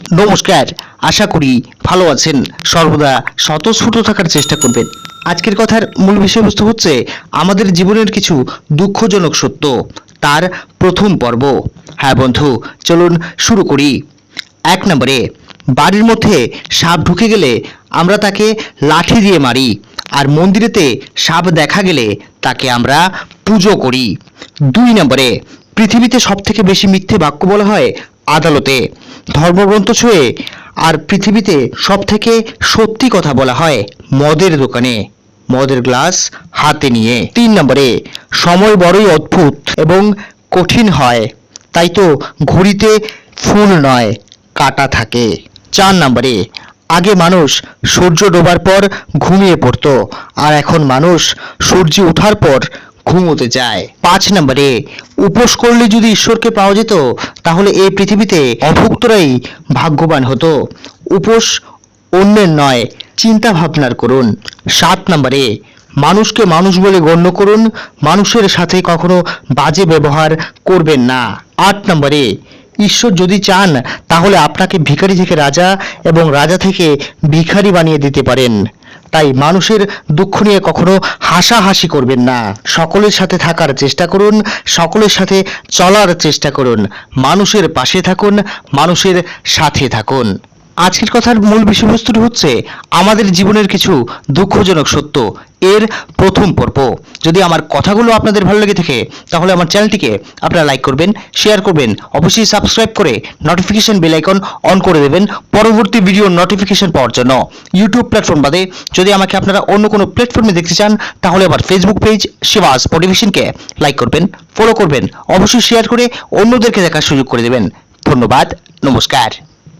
নমস্কার, আশা করি ভালো আছেন। সর্বদা স্বতঃস্ফূর্ত থাকার চেষ্টা করবেন। আজকের কথার মূল বিষয়বস্তু হচ্ছে আমাদের জীবনের কিছু দুঃখজনক সত্য, তার প্রথম পর্ব। হ্যাঁ বন্ধু, চলুন শুরু করি। এক নম্বরে, বাড়ির মধ্যে সাপ ঢুকে গেলে আমরা তাকে লাঠি দিয়ে মারি, আর মন্দিরেতে সাপ দেখা গেলে তাকে আমরা পুজো করি। দুই নম্বরে, পৃথিবীতে সব থেকে বেশি মিথ্যে বাক্য বলা হয় আদালতে। ধর্মগ্রন্থ ছুঁয়ে আর পৃথিবীতে সব থেকে সত্যি কথা বলা হয় মদের দোকানে। মদের গ্লাস হাতে নিয়ে। তিন নম্বরে, সময় বড়ই অদ্ভুত এবং কঠিন হয়। তাই তো ঘড়িতে ফুল নয়, কাটা থাকে। চার নম্বরে, আগে মানুষ সূর্য ডোবার পর ঘুমিয়ে পড়তো, আর এখন মানুষ সূর্য ওঠার পর ঘুমোতে চায়। পাঁচ নম্বরে, উপোস করলে যদি ঈশ্বরকে পাওয়া যেত, তাহলে এই পৃথিবীতে অভুক্তরাই ভাগ্যবান হতো। উপোস অন্যের নয় চিন্তা ভাবনার করুন। সাত নম্বরে, মানুষকে মানুষ বলে গণ্য করুন, মানুষের সাথে কখনো বাজে ব্যবহার করবেন না। আট নম্বরে, ঈশ্বর যদি চান, তাহলে আপনাকে ভিখারি থেকে রাজা এবং রাজা থেকে ভিখারি বানিয়ে দিতে পারেন। তাই মানুষের দুঃখ নিয়ে কখনো হাসাহাসি করবেন না। সকলের সাথে থাকার চেষ্টা করুন, সকলের সাথে চলার চেষ্টা করুন, মানুষের পাশে থাকুন, মানুষের সাথে থাকুন। আজকের কথার মূল বিষয়বস্তুটি হচ্ছে আমাদের জীবনের কিছু দুঃখজনক সত্য। এর প্রথম পর্ব। যদি আমার কথাগুলো আপনাদের ভালো লেগে থাকে, তাহলে আমার চ্যানেলটিকে আপনারা লাইক করবেন, শেয়ার করবেন, অবশ্যই সাবস্ক্রাইব করে নোটিফিকেশন বেল আইকন অন করে দেবেন পরবর্তী ভিডিও নোটিফিকেশন পাওয়ার জন্য। ইউটিউব প্ল্যাটফর্ম বাদে যদি আমাকে আপনারা অন্য কোনো প্ল্যাটফর্মে দেখতে চান, তাহলে আমার ফেসবুক পেজ শিবাস মোটিভেশনকে লাইক করবেন ফলো করবেন, অবশ্যই শেয়ার করে অন্যদেরকে দেখার সুযোগ করে দেবেন। ধন্যবাদ, নমস্কার।